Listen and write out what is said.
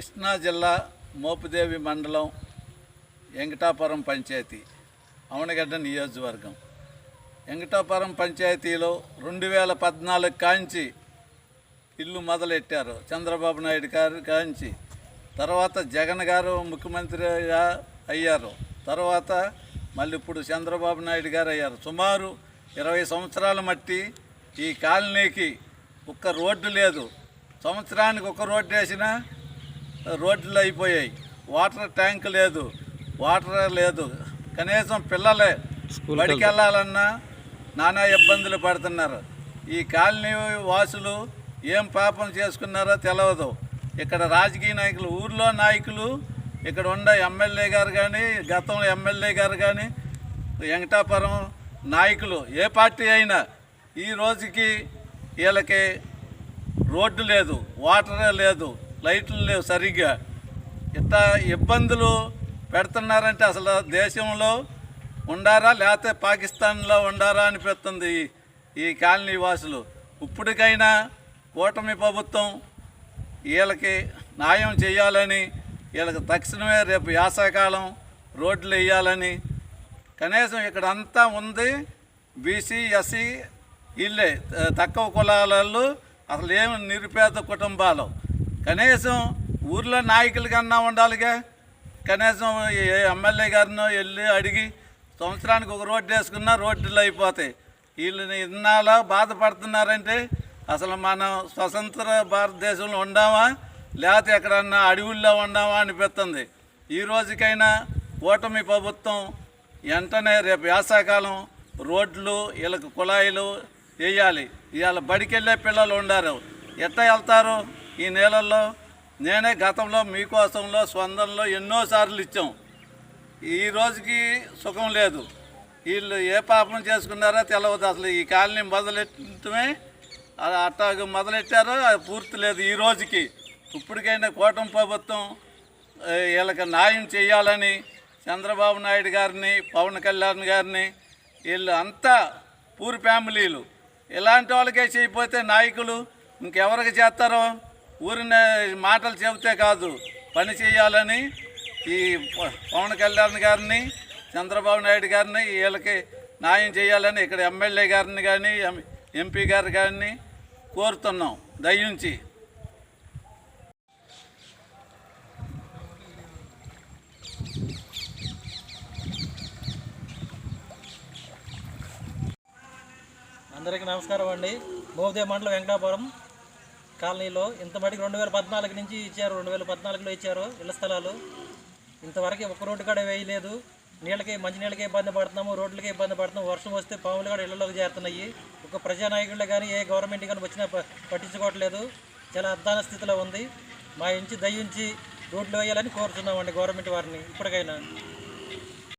కృష్ణా జిల్లా మోపుదేవి మండలం వెంకటాపురం పంచాయతీ అవనగడ్డ నియోజకవర్గం. వెంకటాపురం పంచాయతీలో రెండు వేల పద్నాలుగు కాంచి ఇల్లు మొదలెట్టారు చంద్రబాబు నాయుడు గారు కాంచి. తర్వాత జగన్ గారు ముఖ్యమంత్రిగా అయ్యారు. తర్వాత మళ్ళీ ఇప్పుడు చంద్రబాబు నాయుడు గారు అయ్యారు. సుమారు ఇరవై సంవత్సరాల మట్టి ఈ కాలనీకి ఒక్క రోడ్డు లేదు. సంవత్సరానికి ఒక రోడ్డు వేసినా రోడ్లు అయిపోయాయి. వాటర్ ట్యాంక్ లేదు. వాటర్ లేదు. కనీసం పిల్లలే బడికి వెళ్ళాలన్నా నానా ఇబ్బందులు పడుతున్నారు. ఈ కాలనీ వాసులు ఏం పాపం చేసుకున్నారో తెలియదు ఇక్కడ రాజకీయ నాయకులు ఊర్లో నాయకులు ఇక్కడ ఉండ ఎమ్మెల్యే గారు కానీ గతంలో ఎమ్మెల్యే గారు కానీ వెంకటాపురం నాయకులు ఏ పార్టీ అయినా ఈ రోజుకి వీళ్ళకి రోడ్డు లేదు వాటర్ లేదు. లైట్లు లేవు సరిగ్గా. ఇంత ఇబ్బందులు పెడుతున్నారంటే అసలు దేశంలో ఉండారా లేకపోతే పాకిస్తాన్లో ఉండారా అనిపిస్తుంది ఈ- కాలనీ వాసులు. ఇప్పటికైనా కూటమి ప్రభుత్వం వీళ్ళకి న్యాయం చేయాలని వీళ్ళకి తక్షణమే రేపు యాసకాలం రోడ్లు వేయాలని కనీసం ఇక్కడ అంతా ఉంది. బీసీ ఎస్సీ ఇల్లే తక్కువ కులాలలో అసలు ఏమి నిరుపేద కుటుంబాలు. కనీసం ఊర్లో నాయకుల కన్నా ఉండాలిగా. కనీసం ఎమ్మెల్యే గారినో వెళ్ళి అడిగి సంవత్సరానికి ఒక రోడ్డు వేసుకున్నా రోడ్లు అయిపోతాయి. వీళ్ళు ఇన్నాళ్ళ బాధపడుతున్నారంటే అసలు మనం స్వతంత్ర భారతదేశంలో ఉండామా? లేకపోతే ఎక్కడన్నా అడవుల్లో ఉండామా అనిపిస్తుంది. ఈ రోజుకైనా ఓటమి ప్రభుత్వం వెంటనే రేపు వేసాకాలం రోడ్లు వీళ్ళకి కుళాయిలు వేయాలి. ఇవాళ బడికెళ్ళే పిల్లలు ఉండారు. ఎట్లా వెళ్తారు? ఈ నెలల్లో నేనే గతంలో మీకోసంలో స్వందంలో ఎన్నోసార్లు ఇచ్చాం. ఈ రోజుకి సుఖం లేదు. వీళ్ళు ఏ పాపం చేసుకున్నారో తెలవదు అసలు. ఈ కాలనీ మొదలెట్టమే అట్టాగ మొదలెట్టారో అది పూర్తి లేదు ఈ రోజుకి. ఇప్పటికైనా కూటమి ప్రభుత్వం వీళ్ళకి న్యాయం చేయాలని చంద్రబాబు నాయుడు గారిని పవన్ కళ్యాణ్ గారిని వీళ్ళు అంతా పూర్ ఫ్యామిలీలు. ఇలాంటి వాళ్ళకే చేయకపోతే నాయకులు ఇంకెవరికి చేస్తారో ఊరిని మాటలు చెబితే కాదు పని చేయాలని ఈ పవన్ కళ్యాణ్ గారిని చంద్రబాబు నాయుడు గారిని వీళ్ళకి న్యాయం చేయాలని ఇక్కడ ఎమ్మెల్యే గారిని కానీ ఎం- ఎంపీ గారు కానీ కోరుతున్నాం. దయించి అందరికీ నమస్కారం అండి. మోదే మండలం వెంకటాపురం. కాలనీలో ఇంత మటుకు రెండు వేల పద్నాలుగు నుంచి ఇచ్చారు రెండు వేల పద్నాలుగులో ఇచ్చారు ఇళ్ళ స్థలాలు. ఇంతవరకు ఒక రోడ్డు కూడా వేయలేదు. నీళ్ళకి మంచినీళ్ళకి ఇబ్బంది పడుతున్నాము రోడ్లకి ఇబ్బంది పడుతున్నాము. వర్షం వస్తే పాములు కూడా ఇళ్ళలోకి చేరుతున్నాయి. ఒక ప్రజానాయకులు కానీ ఏ గవర్నమెంట్ కానీ వచ్చినా పట్టించుకోవట్లేదు. చాలా అద్దాన స్థితిలో ఉంది. మా ఇంచి దయించి రోడ్లు వేయాలని కోరుతున్నామండి గవర్నమెంట్ వారిని ఇప్పటికైనా.